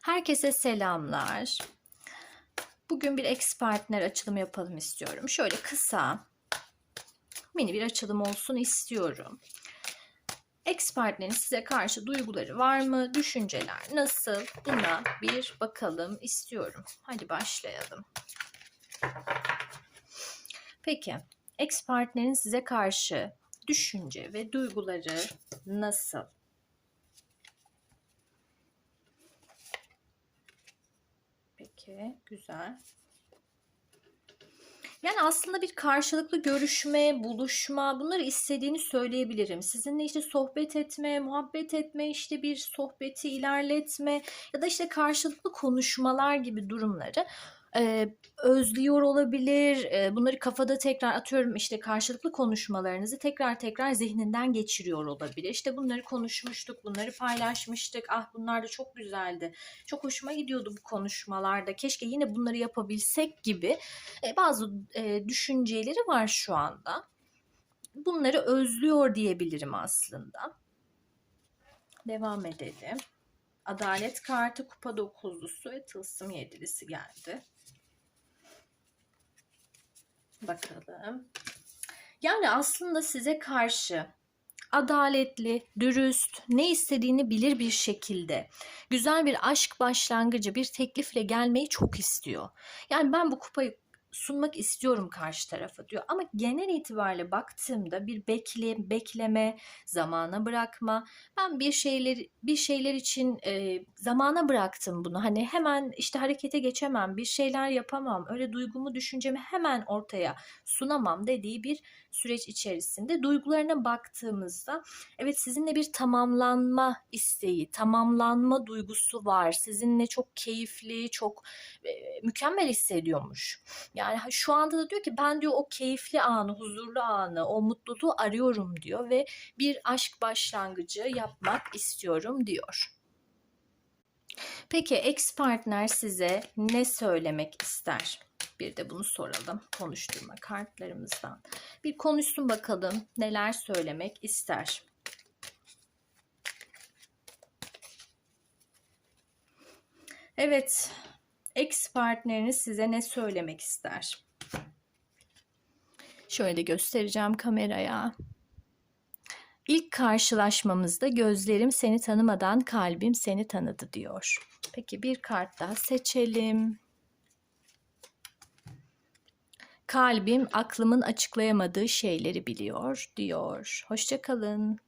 Herkese selamlar. Bugün bir ex partner açılımı yapalım istiyorum. Şöyle kısa, mini bir açılım olsun istiyorum. Ex partnerin size karşı duyguları var mı? Düşünceler nasıl? Buna bir bakalım istiyorum. Hadi başlayalım. Peki, ex partnerin size karşı düşünce ve duyguları nasıl? Peki, güzel. Yani aslında bir karşılıklı görüşme, buluşma bunları istediğini söyleyebilirim. Sizinle işte sohbet etme, muhabbet etme, işte bir sohbeti ilerletme ya da işte karşılıklı konuşmalar gibi durumları e, özlüyor olabilir. E, bunları kafada tekrar atıyorum işte karşılıklı konuşmalarınızı tekrar tekrar zihninden geçiriyor olabilir. İşte bunları konuşmuştuk, bunları paylaşmıştık. Ah bunlar da çok güzeldi. Çok hoşuma gidiyordu bu konuşmalarda. Keşke yine bunları yapabilsek gibi e, bazı e, düşünceleri var şu anda. Bunları özlüyor diyebilirim aslında. Devam edelim. Adalet kartı, kupa dokuzlusu ve tılsım yedilisi geldi. Bakalım. Yani aslında size karşı adaletli, dürüst, ne istediğini bilir bir şekilde güzel bir aşk başlangıcı, bir teklifle gelmeyi çok istiyor. Yani ben bu kupayı sunmak istiyorum karşı tarafa diyor. Ama genel itibariyle baktığımda bir bekle, bekleme, zamana bırakma. Ben bir şeyler bir şeyler için e, zamana bıraktım bunu. Hani hemen işte harekete geçemem, bir şeyler yapamam. Öyle duygumu, düşüncemi hemen ortaya sunamam dediği bir süreç içerisinde duygularına baktığımızda evet sizinle bir tamamlanma isteği, tamamlanma duygusu var. Sizinle çok keyifli, çok e, mükemmel hissediyormuş. Yani şu anda da diyor ki ben diyor o keyifli anı, huzurlu anı, o mutluluğu arıyorum diyor ve bir aşk başlangıcı yapmak istiyorum diyor. Peki ex partner size ne söylemek ister? Bir de bunu soralım konuşturma kartlarımızdan. Bir konuşsun bakalım neler söylemek ister. Evet, ex partneriniz size ne söylemek ister? Şöyle göstereceğim kameraya. İlk karşılaşmamızda gözlerim seni tanımadan kalbim seni tanıdı diyor. Peki bir kart daha seçelim. Kalbim aklımın açıklayamadığı şeyleri biliyor diyor. Hoşçakalın.